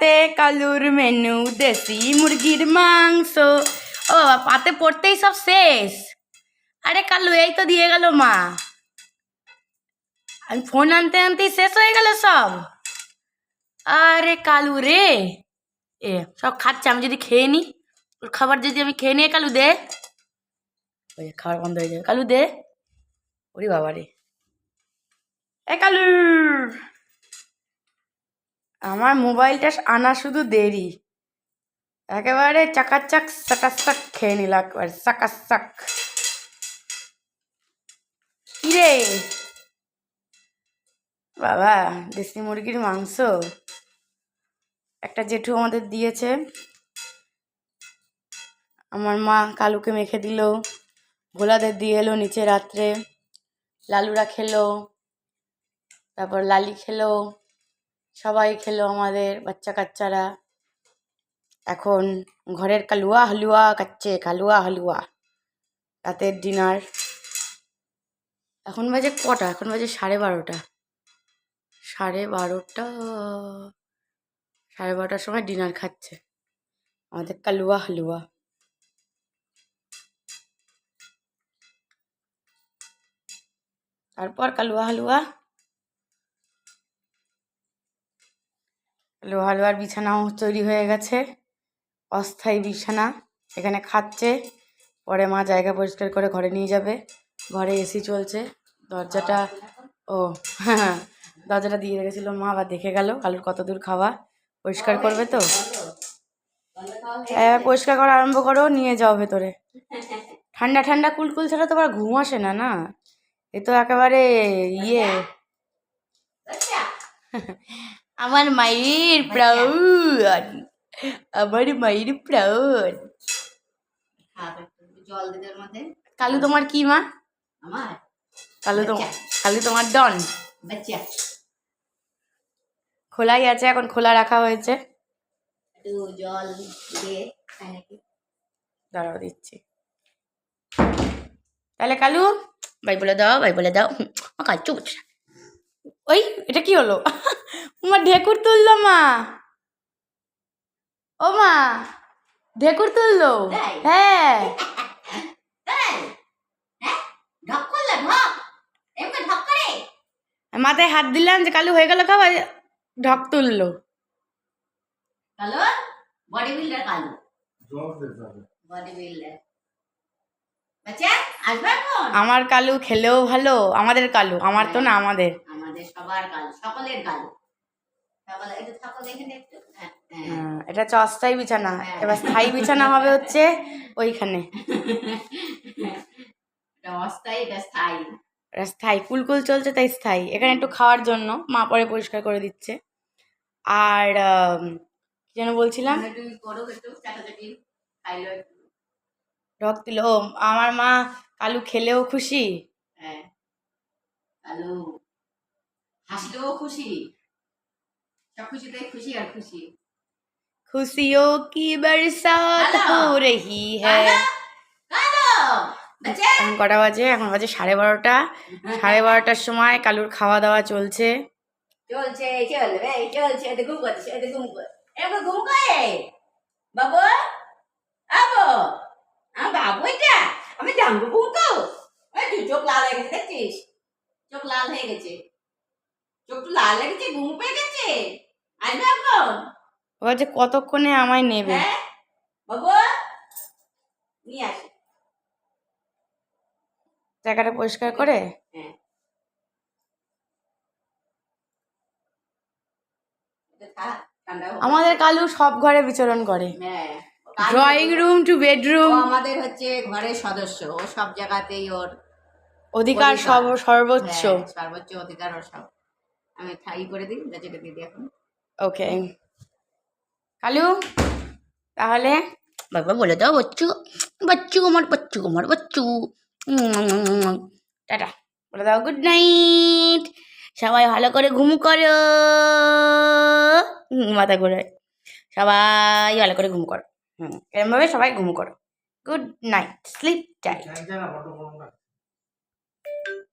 রাতে কালুর মেনু, দেশি মুরগির মাংস। ও, পাতে পড়তেই সব শেষ। আরে কালু, এই তো দিয়ে গেল মা। আমি ফোন আনতে আনতেই শেষ হয়ে গেল সব। আরে কালু রে। এ, সব খাচ্ছে, আমি যদি খেয়ে নিই ওর খাবার যদি আমি খেয়ে নিয়ে কালু দে। ওই খাবার বন্ধ হয়ে যাবে কালু দে। ওরে বাবা রে। এ কালু। আমার মোবাইলটা আনা শুধু দেরি। একেবারে চাকাচাক সাকাসাক খেয়ে নিলাম একবারে সাকাসাক কিরে? বাবা, দেশি মুরগির মাংস? একটা জেঠু আমাদের দিয়েছে। আমার মা কালুকে মেখে দিল, ভোলাদের দিয়ে এলো নিচে রাত্রে। লালুরা খেলো, তারপর লালি খেলো। সবাই খেলো আমাদের, বাচ্চা কাচ্চারা। এখন ঘরের কালুয়া হালুয়া কাচ্ছে কালুয়া হালুয়া। রাতের ডিনার এখন বাজে কটা? এখন বাজে সাড়ে বারোটা। সাড়ে বারোটা, সাড়ে বারোটার সময় ডিনার খাচ্ছে। আমাদের কালুয়া হালুয়া। তারপর কালুয়া হালুয়া। কালুয়া হালুয়ার বিছানাও তৈরি হয়ে গেছে। অস্থায়ী বিছানা। এখানে খাচ্ছে। পরে মা জায়গা পরিষ্কার করে ঘরে নিয়ে যাবে। ঘরে এসি চলছে। দরজাটা ও, দরজাটা দিয়ে রেখেছিল মা, আবার দেখে গেল। কালুর কত দূর খাওয়া। পরিষ্কার করবে তো? হ্যাঁ পরিষ্কার করা আরম্ভ করো, নিয়ে যাও ভেতরে। ঠান্ডা ঠান্ডা কুলকুল ছাড়া তো আবার ঘুম আসে না না? এ তো একেবারে ইয়ে। আমার মায়ের প্রাণ আমার মায়ের প্রাণ জল মধ্যে। কালু তোমার কি মা? আমার? কালু তো কালু তোমার ডন। বাচ্চা। খোলাই আছে এখন খোলা রাখা হয়েছে। একটু জল দিয়ে দাঁড়াও দিচ্ছি। তাহলে কালু ভাই বলে দাও ভাই বলে দাও। কাচু ওই এটা কি হলো? আমার ঢেকুর তুললো মা। ও মা ঢেকুর তুললো? হ্যাঁ। হ্যাঁ মাথায় হাত দিলাম যে কালু হয়ে গেল খাবার ঢক তুললো। কালো বডি বিল্ডার কালো। বডি বিল্ডার বাচ্চা আসবে এখন? আমার কালু খেলেও ভালো আমাদের কালু আমার তো না আমাদের। আমাদের সবার কালো সকলের কালো। এটা হচ্ছে অস্থায়ী বিছানা এবার স্থায়ী বিছানা হবে হচ্ছে ওইখানে। স্থায়ী। কুলকুল চলছে তাই স্থায়ী। এখানে একটু খাওয়ার জন্য মা পরে পরিষ্কার করে দিচ্ছে। আর কি যেন বলছিলাম? ঢক দিল। ও আমার মা কালু খেলেও খুশি। হ্যাঁ। কালো হাসলেও খুশি। সব খুশিতে খুশি আর খুশি खुशियों की बरसात हेलो। हो रही है কালো বাচ্চা এখন কটা বাজে এখন বাজে সাড়ে বারোটা সাড়ে বারোটার সময় কালুর খাওয়া দাওয়া চলছে চলছে চলবে চলছে এতে ঘুম করছে এতে ঘুম কর এবার ঘুম করে বাবু আবো আমার বাবু এটা আমি জানবো ঘুম তো এই তুই চোখ লাল হয়ে গেছে দেখছিস চোখ লাল হয়ে গেছে চোখ তো লাল হয়ে গেছে ঘুম পেয়ে গেছে আসবে এখন ও যে কতক্ষণে আমায় নেবে? হ্যাঁ? জায়গাটা পরিষ্কার করে? হ্যাঁ। আমাদের কালু সব ঘরে বিচরণ করে। হ্যাঁ ড্রয়িং রুম টু বেডরুম। আমাদের হচ্ছে ঘরের সদস্য ও সব জায়গাতেই ওর অধিকার সর্বোচ্চ সর্বোচ্চ অধিকার ওর সব। আমি ঠাই করে দিই দিয়ে দিই এখন। ওকে কালু তাহলে বাবা বলে দাও বচ্চু বচ্চু আমার বচ্চু আমার বচ্চু টাটা বলে দাও গুড নাইট সবাই ভালো করে ঘুম করো মাথা ঘুরে সবাই ভালো করে ঘুম করো হুম এরমভাবে সবাই ঘুম করো গুড নাইট স্লিপ টাইট